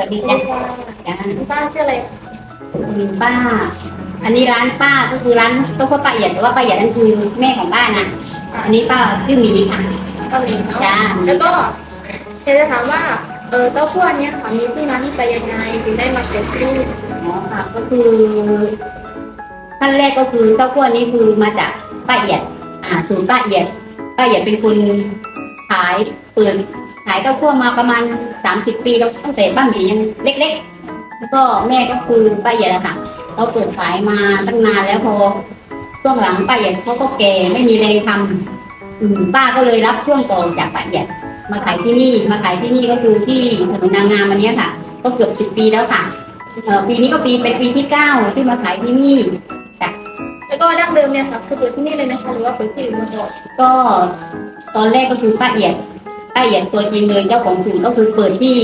วัสดีจ้ะจ้ะคุณป้าชื่ออะไรคะคุณป้า อันนี้ร้านป้าก็คือร้านเต้าหู้ป้าเอียดแต่ว่าป้าเอียดนั่นคือแม่ของป้านะอันนี้ป้าชื่อหมีค่ะ ก็มีเนาะจ้า แล้วก็อยากจะถามว่าเออเต้าหู้อันเนี้ยค่ะมีที่มาที่ไปยังไงถึงได้มาเกิดขึ้นอ๋อค่ะก็คือขั้นแรกก็คือเต้าหู้นี้คือมาจากป้าเอียด อ่าศูนย์ป้าเอียดป้าเอียดเป็นคนขายเปิด ขายเต้าหู้มาประมาณสามสิบปีแล้วตั้งแต่บ้านหมียังเล็ก ๆ แล้วก็แม่ก็คือป้าเอียดอะค่ะเขาเปิดขายมาตั้งนานแล้วพอช่วงหลังป้าเอียดเขาก็แก่ไม่มีแรงทำอืมป้าก็เลยรับช่วงต่อจากป้าเอียดมาขายที่นี่มาขายที่นี่ก็คือที่ถนนนางงามอันเนี้ยค่ะ ก็เกือบสิบปีแล้วค่ะเอ่อปีนี้ก็ปีเป็นปีที่เก้าที่มาขายที่นี่แล้วก็ดั้งเดิมเนี่ยค่ะคือเปิดที่นี่เลยนะคะหรือว่าเปิดที่อื่นมาก่อนก็ตอนแรกก็คือป้าเอียด ป้าเอียดตัวจริงเลยเจ้าของศูนย์ก็คือเปิดที่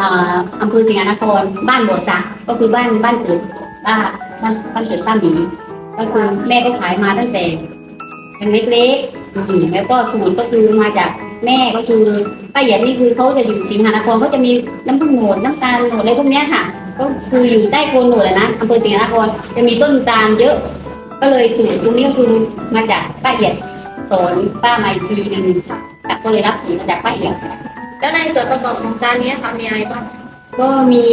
อ่าอำเภอสิงห์นครบ้านบัวสักก็คือบ้านบ้านเกิดป้าบ้านบ้านเกิดป้าหมีก็คือแม่ก็ขายมาตั้งแต่ยังเล็กๆแล้วก็สูตรก็คือมาจากแม่ก็คือป้าเอียดนี่คือเขาจะอยู่สิงห์นครเขาจะมีน้ำผึ้งโหนดน้ำตาลโหนดอะไรพวกนี้ค่ะ ก็คืออยู่ใต้โคนโหนดนะอำเภอสิงห์นครจะมีต้นตาลเยอะ ก็เลยสูตรตรงนี้ก็คือมาจากป้าเอียดสอนป้ามาอีกทีหนึ่งค่ะ ก็เลยรับสูตรมาจากป้าเอียดแล้วในส่วนประกอบของจานนี้ค่ะมีอะไรบ้างก็มี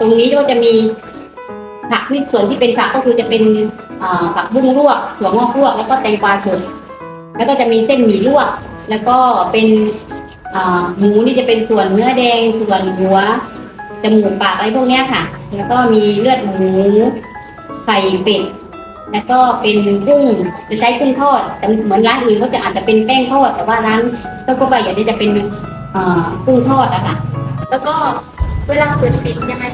ตรงนี้ก็จะมีผักที่ส่วนที่เป็นผักก็คือจะเป็นผักบุ้งลวกถั่วงอกลวกแล้วก็แตงกวาสดแล้วก็จะมีเส้นหมี่ลวก แล้วก็เป็นหมูนี่จะเป็นส่วนเนื้อแดงส่วนหัวจมูกปากอะไรพวกนี้ค่ะ แล้วก็มีเลือดหมูไข่เป็ด แล้วก็เป็นกุ้งจะใช้กุ้งทอดแต่เหมือนร้านอื่นก็จะอาจจะเป็นแป้งทอด แต่ว่าร้านต้าก็ใบอย่างนี้จะเป็นกุ้งทอดอะค่ะ แล้วก็เวลาเปิดปิดยังไง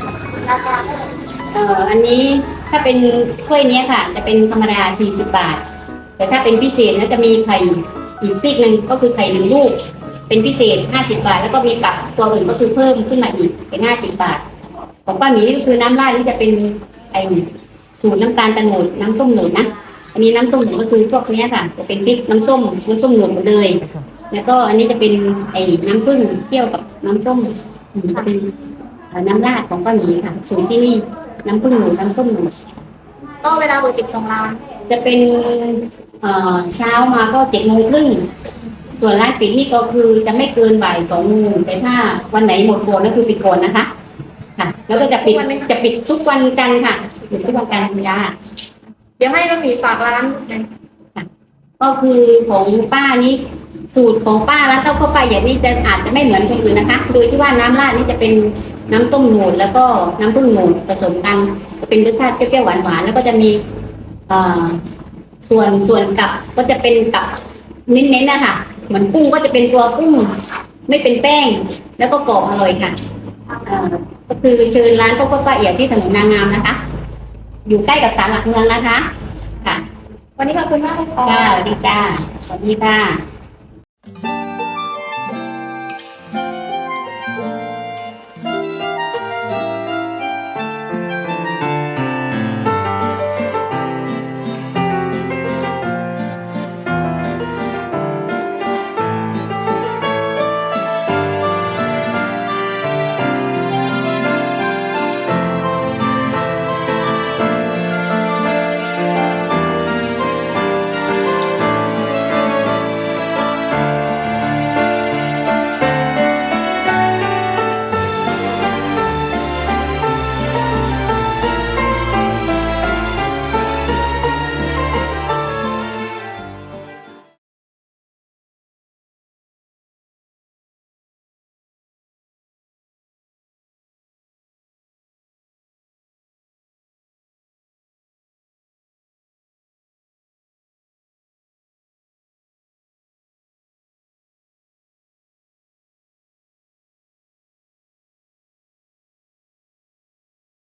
ราคาเอ่ออันนี้ถ้าเป็นถ้วยนี้ค่ะ จะเป็นธรรมดา 40 บาท แต่ถ้าเป็นพิเศษนะจะมีไข่อีกซีกหนึ่งก็คือไข่หนึ่งลูก เป็นพิเศษ 50 บาท แล้วก็มีกับตัวอื่นก็คือเพิ่มขึ้นมาอีกเป็น 50 บาทของป้าหมีนี่ก็คือน้ำราดนี่จะเป็นไอ สูตรน้ำตาลตะโนดน้ำส้มหนูนะอันนี้น้ำส้มหนูก็คือพวกเนี้ยค่ะจะเป็นพริกน้ำส้มน้ำส้มหนูหมดเลย แล้วก็อันนี้จะเป็นไอ้น้ำผึ้งเคี่ยวกับน้ำส้มอืมจะเป็นเอ่อน้ำราดของป้าหมีค่ะสูตรที่นี่น้ำผึ้งหนูน้ำส้มหนูก็เวลาเปิดปิดของร้านจะเป็นเอ่อเช้ามาก็เจ็ดโมงครึ่งส่วนร้านปิดนี่ก็คือจะไม่เกินบ่ายสองโมงแต่ถ้าวันไหนหมดโปรก็คือปิดก่อนนะคะ ค่ะ แล้วก็จะปิดจะปิดทุกวันจันทร์ค่ะ ปิดทุกวันจันทร์ธรรมดาเดี๋ยวให้บะหมีฝากร้านหน่อยก็คือของป้านี้สูตรของป้าร้านเต้าข้าวปลาอย่างนี้จะอาจจะไม่เหมือนคนอื่นนะคะ โดยที่ว่าน้ำราดนี่จะเป็นน้ำส้มโหนดแล้วก็น้ำผึ้งโหนดผสมกันจะเป็นรสชาติเปรี้ยวๆหวานๆแล้วก็จะมีส่วนส่วนกับก็จะเป็นกับเน้นๆนะคะเหมือนกุ้งก็จะเป็นตัวกุ้งไม่เป็นแป้ง แล้วก็กรอบอร่อยค่ะก็คือเชิญร้านเต้าข้าวปลาเอียดที่ถนนนางงามนะคะ อยู่ใกล้กับศาลหลักเมืองนะคะ ค่ะ วันนี้ขอบคุณมากเลยค่ะ จ้าสวัสดีจ้าสวัสดีค่ะ